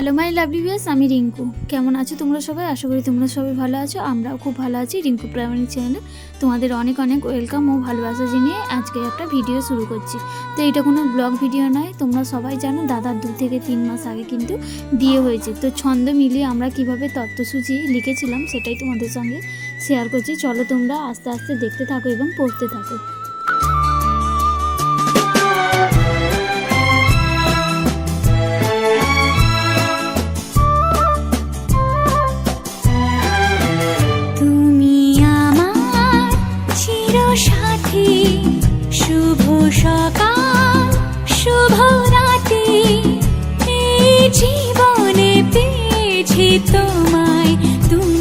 Hello my lovely viewers আমি রিঙ্কু। কেমন আছো তোমরা সবাই? আশা করি তোমরা সবাই ভালো আছো, আমরাও খুব ভালো আছি রিঙ্কু প্রাইমারি চ্যানেলে তোমাদের অনেক অনেক ওয়েলকাম ও ভালোবাসা জানিয়ে আজকে একটা ভিডিও শুরু করছি। তো এটা কোনো ব্লগ ভিডিও নয়, তোমরা সবাই জানো দাদার দু থেকে তিন মাস আগে কিন্তু বিয়ে হয়েছে। তো ছন্দ মিলিয়ে আমরা কীভাবে তত্ত্বসূচি লিখেছিলাম সেটাই তোমাদের সঙ্গে শেয়ার করছি। চলো তোমরা আস্তে আস্তে দেখতে থাকো এবং পড়তে থাকো। জীবনে পেয়েছি তোমায়। তুমি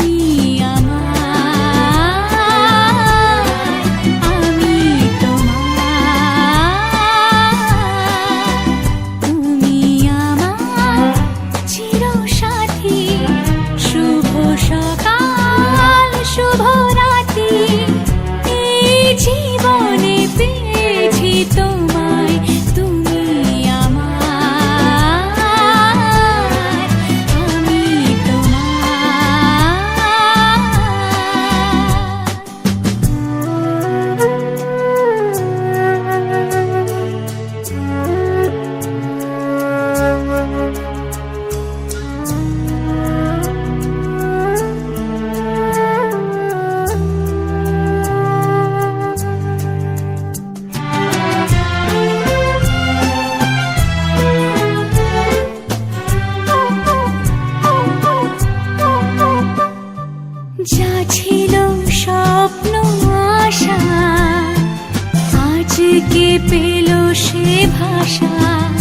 আজকে পেল সে ভাষা?